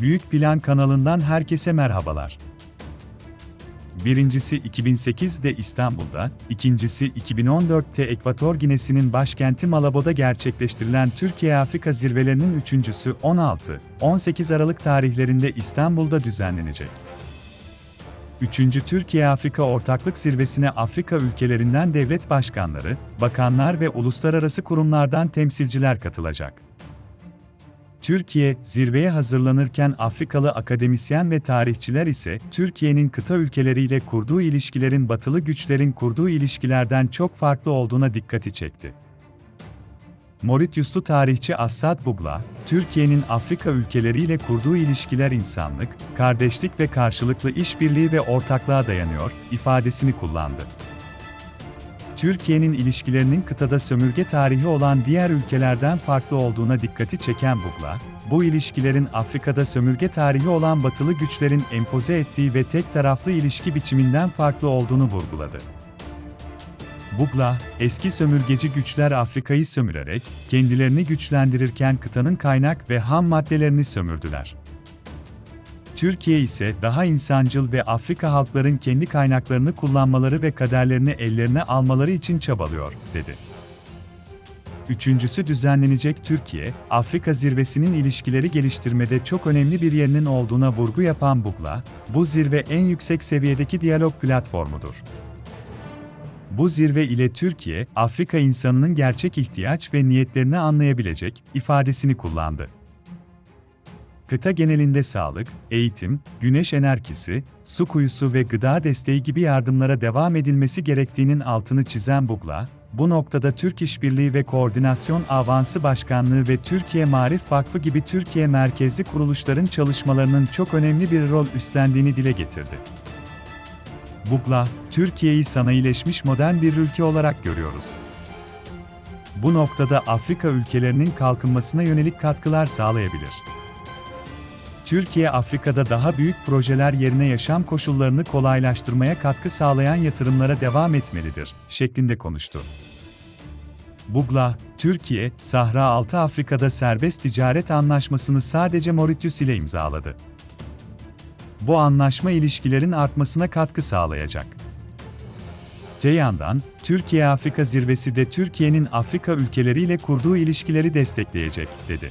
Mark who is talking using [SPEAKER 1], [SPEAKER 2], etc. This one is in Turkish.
[SPEAKER 1] Büyük Plan kanalından herkese merhabalar. Birincisi 2008'de İstanbul'da, ikincisi 2014'te Ekvator Ginesi'nin başkenti Malabo'da gerçekleştirilen Türkiye-Afrika zirvelerinin üçüncüsü 16-18 Aralık tarihlerinde İstanbul'da düzenlenecek. Üçüncü Türkiye-Afrika Ortaklık Zirvesi'ne Afrika ülkelerinden devlet başkanları, bakanlar ve uluslararası kurumlardan temsilciler katılacak. Türkiye, zirveye hazırlanırken Afrikalı akademisyen ve tarihçiler ise Türkiye'nin kıta ülkeleriyle kurduğu ilişkilerin batılı güçlerin kurduğu ilişkilerden çok farklı olduğuna dikkati çekti. Mauritiuslu tarihçi Assad Bugla, Türkiye'nin Afrika ülkeleriyle kurduğu ilişkiler insanlık, kardeşlik ve karşılıklı işbirliği ve ortaklığa dayanıyor ifadesini kullandı. Türkiye'nin ilişkilerinin kıtada sömürge tarihi olan diğer ülkelerden farklı olduğuna dikkati çeken Bugla, bu ilişkilerin Afrika'da sömürge tarihi olan batılı güçlerin empoze ettiği ve tek taraflı ilişki biçiminden farklı olduğunu vurguladı. Bugla, eski sömürgeci güçler Afrika'yı sömürerek, kendilerini güçlendirirken kıtanın kaynak ve ham maddelerini sömürdüler. Türkiye ise daha insancıl ve Afrika halkların kendi kaynaklarını kullanmaları ve kaderlerini ellerine almaları için çabalıyor, dedi. Üçüncüsü düzenlenecek Türkiye, Afrika zirvesinin ilişkileri geliştirmede çok önemli bir yerinin olduğuna vurgu yapan Bugla, bu zirve en yüksek seviyedeki diyalog platformudur. Bu zirve ile Türkiye, Afrika insanının gerçek ihtiyaç ve niyetlerini anlayabilecek ifadesini kullandı. Kıta genelinde sağlık, eğitim, güneş enerjisi, su kuyusu ve gıda desteği gibi yardımlara devam edilmesi gerektiğinin altını çizen Bugla, bu noktada Türk İşbirliği ve Koordinasyon Avansı Başkanlığı ve Türkiye Marif Vakfı gibi Türkiye merkezli kuruluşların çalışmalarının çok önemli bir rol üstlendiğini dile getirdi. Bugla, Türkiye'yi sanayileşmiş modern bir ülke olarak görüyoruz. Bu noktada Afrika ülkelerinin kalkınmasına yönelik katkılar sağlayabilir. Türkiye Afrika'da daha büyük projeler yerine yaşam koşullarını kolaylaştırmaya katkı sağlayan yatırımlara devam etmelidir, şeklinde konuştu. Bugla, Türkiye, Sahra Altı Afrika'da serbest ticaret anlaşmasını sadece Mauritius ile imzaladı. Bu anlaşma ilişkilerin artmasına katkı sağlayacak. Öte yandan, Türkiye-Afrika zirvesi de Türkiye'nin Afrika ülkeleriyle kurduğu ilişkileri destekleyecek, dedi.